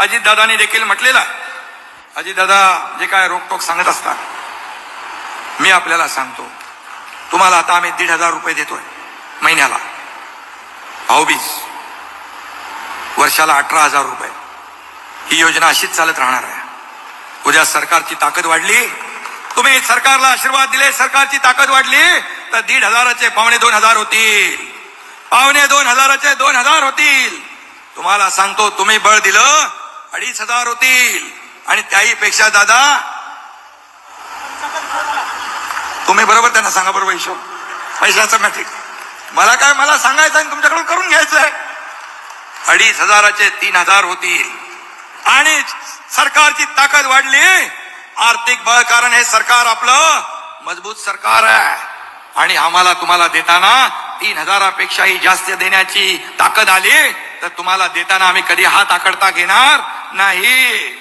अजितदादांनी देखील म्हटलेलं आहे. अजितदादा जे काय रोकटोक सांगत असतात मी आपल्याला सांगतो. तुम्हाला आता आम्ही दीड हजार रुपये देतोय महिन्याला. भाऊबीज वर्षाला अठरा हजार रुपये. ही योजना अशीच चालत राहणार आहे. उद्या सरकारची ताकद वाढली तुम्ही सरकारला आशीर्वाद दिले सरकारची ताकद वाढली तर दीड हजाराचे पावणे दोन हजार होतील. पावणे दोन हजाराचे दोन हजार होतील. तुम्हाला सांगतो तुम्ही बळ दिलं अडीच हजार होतील. आणि त्याही पेक्षा दादा तुम्ही बरोबर त्यांना सांगा बरोबर हिशोब. पैशाचं मॅट्रिक मला काय मला सांगायचं आणि तुमच्याकडून करून घ्यायचं आहे अडीच हजाराचे तीन हजार होतील. आणि सरकारची ताकद वाढली. आर्थिक बळ कारण हे सरकार आपलं मजबूत सरकार आहे. आणि आम्हाला तुम्हाला देताना तीन हजारापेक्षाही जास्त देण्याची ताकद आली. तर तुम्हाला देताना आम्ही कधी हात आकडता घेणार नाही.